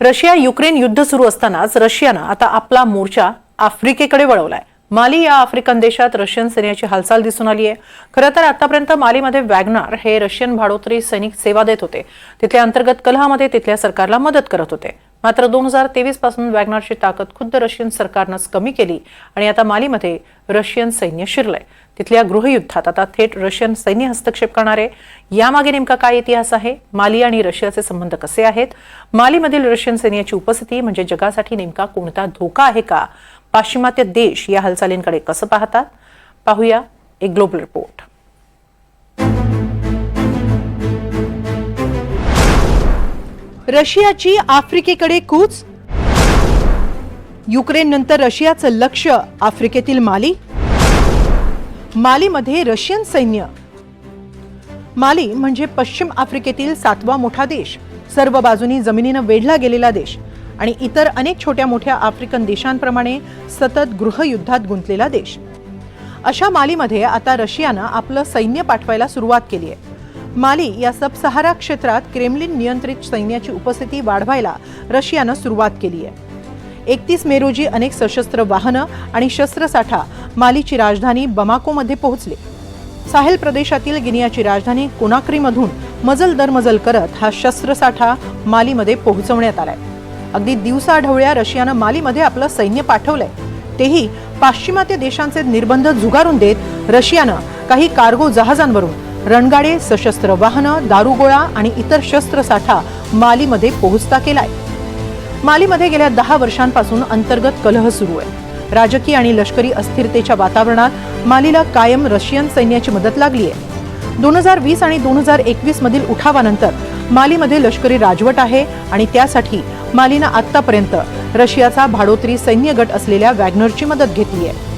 Russia Ukraine युद्ध सुरू असतानाच रशियानं आता आपला मोर्चा आफ्रिकेकडे वळवलाय. माली या आफ्रिकन देशात रशियन सैन्याची हालचाल दिसून आली आहे खरं तर आतापर्यंत मालीमध्ये वॅगनार हे रशियन भाडोत्री सैनिक सेवा देत होते. तिथल्या अंतर्गत कलहामध्ये तिथल्या सरकारला मदत करत होते. मात्र दोन हजार तेवीसपासून वॅगनारची ताकद खुद्द रशियन सरकारनंच कमी केली आणि आता मालीमध्ये रशियन सैन्य शिरलंय. तिथल्या गृहयुद्धात आता थेट रशियन सैन्य हस्तक्षेप करणार आहे यामागे नेमका काय इतिहास आहे? माली आणि रशियाचे संबंध कसे आहेत? मालीमधील रशियन सैन्याची उपस्थिती म्हणजे जगासाठी नेमका कोणता धोका आहे का? पाश्चिमात्य देश या हालचालींकडे कसं पाहतात? पाहूया एक ग्लोबल रिपोर्ट. रशियाची आफ्रिकेकडे कूच? युक्रेन नंतर रशियाचं लक्ष आफ्रिकेतील माली? मालीमध्ये रशियन सैन्य? माली म्हणजे पश्चिम आफ्रिकेतील सातवा मोठा देश. सर्व बाजूनी जमिनीनं वेढला गेलेला देश आणि इतर अनेक छोट्या मोठ्या आफ्रिकन देशांप्रमाणे सतत गृहयुद्धात गुंतलेला देश. अशा मालीमध्ये आता रशियानं आपलं सैन्य पाठवायला सुरुवात केली आहे. माली या सब सहारा क्षेत्रात क्रेमलिन नियंत्रित सैन्याची उपस्थिती वाढवायला रशियानं सुरुवात केली आहे. एकतीस मे रोजी अनेक सशस्त्र वाहनं आणि शस्त्रसाठा मालीची राजधानी बमाकोमध्ये पोहोचले. साहेल प्रदेशातील गिनियाची राजधानी कोनाक्रीमधून मजल दरमजल करत हा शस्त्रसाठा मालीमध्ये पोहोचवण्यात आलाय. अगदी दिवसाढवळ्या रशियानं मालीमध्ये आपलं सैन्य पाठवलंय. तेही पाश्चिमात्य देशांचे निर्बंध झुगारून देत रशियानं काही कार्गो जहाजांवरून रणगाडे सशस्त्र वाहनं दारुगोळा आणि इतर शस्त्रसाठा मालीमध्ये पोहोचता केलाय. मालीमध्ये गेल्या दहा वर्षांपासून अंतर्गत कलह सुरू आहे. राजकीय आणि लष्करी अस्थिरतेच्या वातावरणात मालीला कायम रशियन सैन्याची मदत लागली आहे दोन हजार वीस आणि दोन हजार एकवीस मधील उठावानंतर मालीमध्ये लष्करी राजवट आहे आणि त्यासाठी मालीनं आतापर्यंत रशियाचा भाडोत्री सैन्य गट असलेल्या वॅग्नरची मदत घेतली आहे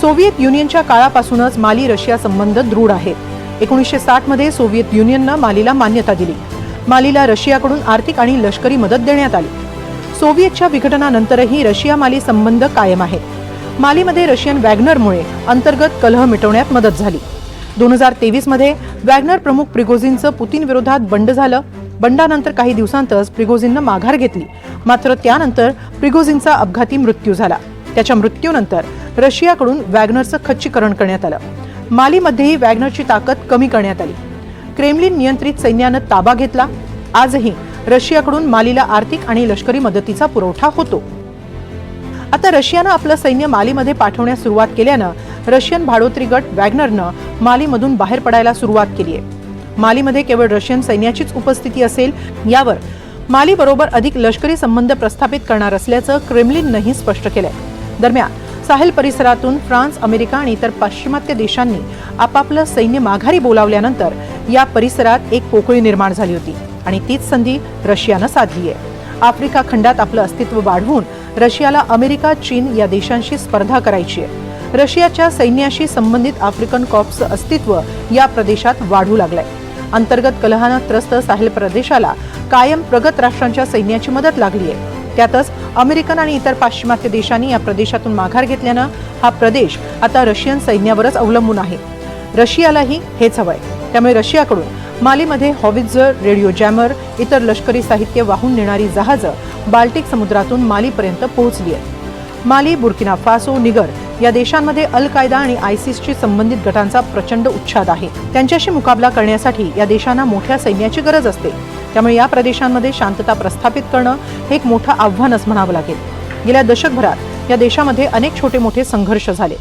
सोव्हिएत युनियनच्या काळापासूनच माली रशिया संबंध दृढ आहेत एकोणीसशे साठमध्ये सोव्हिएत युनियननं मालीला मान्यता दिली. मालीला रशियाकडून आर्थिक आणि लष्करी मदत देण्यात आली. सोव्हिएतच्या विघटनानंतरही रशिया माली संबंध कायम आहेत मालीमध्ये रशियन वॅग्नरमुळे अंतर्गत कलह मिटवण्यात मदत झाली. दोन हजार तेवीसमध्ये वॅग्नर प्रमुख प्रिगोझिनचं पुतीन विरोधात बंड झालं. बंडानंतर काही दिवसांतच प्रिगोझिननं माघार घेतली. मात्र त्यानंतर प्रिगोझिनचा अपघाती मृत्यू झाला. त्याच्या मृत्यूनंतर रशियाकडून वॅग्नरचं खच्चीकरण करण्यात आलं. मालीमध्येही वॅग्नरची ताकद कमी करण्यात आली. क्रेमलिन नियंत्रित सैन्यानं ताबा घेतला. आजही रशियाकडून मालीला आर्थिक आणि लष्करी मदतीचा पुरवठा होतो. आता रशियानं आपलं सैन्य मालीमध्ये पाठवण्यास सुरुवात केल्यानं रशियन भाडोत्री गट वॅग्नरनं मालीमधून बाहेर पडायला सुरुवात केली आहे. मालीमध्ये केवळ रशियन सैन्याचीच उपस्थिती असेल यावर मालीबरोबर अधिक लष्करी संबंध प्रस्थापित करणार असल्याचं क्रेमलिननंही स्पष्ट केलंय. दरम्यान साहेल परिसरातून फ्रान्स अमेरिका आणि इतर पाश्चिमात्य देशांनी आपापलं सैन्य माघारी बोलावल्यानंतर या परिसरात एक पोकळी निर्माण झाली होती आणि तीच संधी रशियानं साधली आहे. आफ्रिका खंडात आपलं अस्तित्व वाढवून रशियाला अमेरिका चीन या देशांशी स्पर्धा करायची आहे. रशियाच्या सैन्याशी संबंधित आफ्रिकन कॉप्सचं अस्तित्व या प्रदेशात वाढू लागलंय. अंतर्गत कलहानं त्रस्त साहेल प्रदेशाला कायम प्रगत राष्ट्रांच्या सैन्याची मदत लागली आहे. त्यातच अमेरिकन आणि इतर पाश्चिमात्य देशांनी या प्रदेशातून माघार घेतल्यानं हा प्रदेश आता रशियन सैन्यावरच अवलंबून आहे. रशियालाही हेच हवंय. त्यामुळे रशियाकडून मालीमध्ये हॉवित्झर रेडिओ जॅमर इतर लष्करी साहित्य वाहून नेणारी जहाजं बाल्टिक समुद्रातून मालीपर्यंत पोहोचली आहेत. माली बुर्किना फासो निगर या देशांमध्ये अल कायदा आणि आयसिसशी संबंधित गटांचा प्रचंड उच्छाद आहे. त्यांच्याशी मुकाबला करण्यासाठी या देशांना मोठ्या सैन्याची गरज असते. त्यामुळे या प्रदेशांमध्ये शांतता प्रस्थापित करणं हे एक मोठं आव्हानच म्हणावं लागेल. गेल्या दशकभरात या देशामध्ये अनेक छोटे मोठे संघर्ष झाले.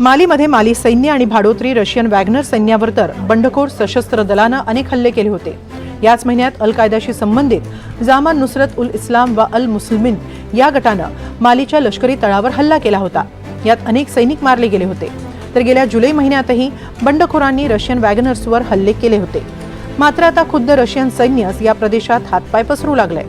मालीमध्ये माली सैन्य आणि भाडोत्री रशियन वॅग्नर सैन्यावर तर बंडखोर सशस्त्र दलानं अनेक हल्ले केले होते. याच महिन्यात अल कायदाशी संबंधित जामा नुसरत उल इस्लाम व अल मुस्लिमीन या गटानं मालीच्या लष्करी तळावर हल्ला केला होता. यात अनेक सैनिक मारले गेले होते. तर गेल्या जुलै महिन्यातही बंडखोरांनी रशियन वॅगनर्सवर हल्ले केले होते. मात्र आता खुद्द रशियन सैन्यच या प्रदेशात हातपाय पसरू लागलाय.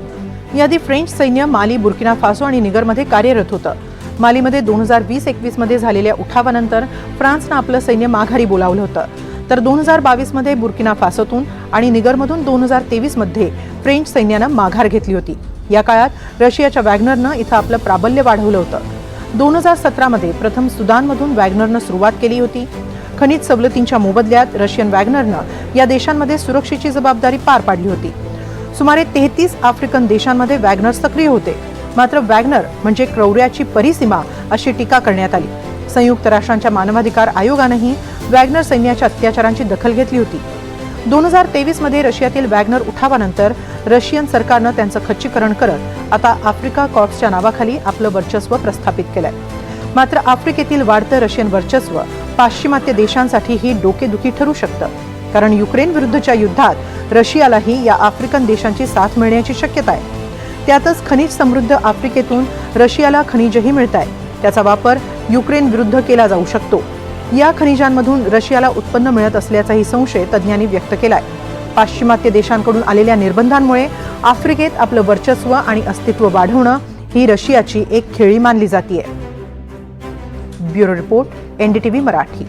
याआधी फ्रेंच सैन्य माली बुर्किना फासो आणि निगरमध्ये कार्यरत होतं. मालीमध्ये दोन हजार वीस एकवीसमध्ये झालेल्या उठावानंतर फ्रान्सनं आपलं सैन्य माघारी बोलावलं होतं. तर दोन हजार बावीसमध्ये बुर्किना फासोतून आणि निगरमधून दोन हजार तेवीसमध्ये फ्रेंच सैन्यानं माघार घेतली होती. या काळात रशियाच्या वॅग्नरनं इथं आपलं प्राबल्य वाढवलं होतं. दोन हजार सतरामध्ये प्रथम सुदानमधून वॅग्नरनं सुरुवात केली होती. खनिज सवलतींच्या मोबदल्यात रशियन वॅग्नरनं या देशांमध्ये सुरक्षेची जबाबदारी पार पाडली होती. सुमारे तेहतीस आफ्रिकन देशांमध्ये वॅग्नर सक्रिय होते. मात्र वॅग्नर म्हणजे क्रौर्याची परिसीमा अशी टीका करण्यात आली. संयुक्त राष्ट्रांच्या मानवाधिकार आयोगानंही वॅग्नर सैन्याच्या अत्याचारांची दखल घेतली होती. दोन हजार तेवीसमध्ये रशियातील वॅगनर उठावानंतर रशियन सरकारनं त्यांचं खच्चीकरण करत आता आफ्रिका कॉर्प्सच्या नावाखाली आपलं वर्चस्व प्रस्थापित केलंय. मात्र आफ्रिकेतील वाढतं रशियन वर्चस्व पाश्चिमात्य देशांसाठी ही डोकेदुखी ठरू शकतं. कारण युक्रेन विरुद्धच्या युद्धात रशियालाही या आफ्रिकन देशांची साथ मिळण्याची शक्यता आहे. त्यातच खनिज समृद्ध आफ्रिकेतून रशियाला खनिजही मिळत आहे त्याचा वापर युक्रेन विरुद्ध केला जाऊ शकतो. या खनिजांमधून रशियाला उत्पन्न मिळत असल्याचाही संशय तज्ज्ञांनी व्यक्त केलाय. पाश्चिमात्य देशांकडून आलेल्या निर्बंधांमुळे आफ्रिकेत आपलं वर्चस्व आणि अस्तित्व वाढवणं ही रशियाची एक खेळी मानली जाते ब्युरो रिपोर्ट एनडीटीव्ही मराठी.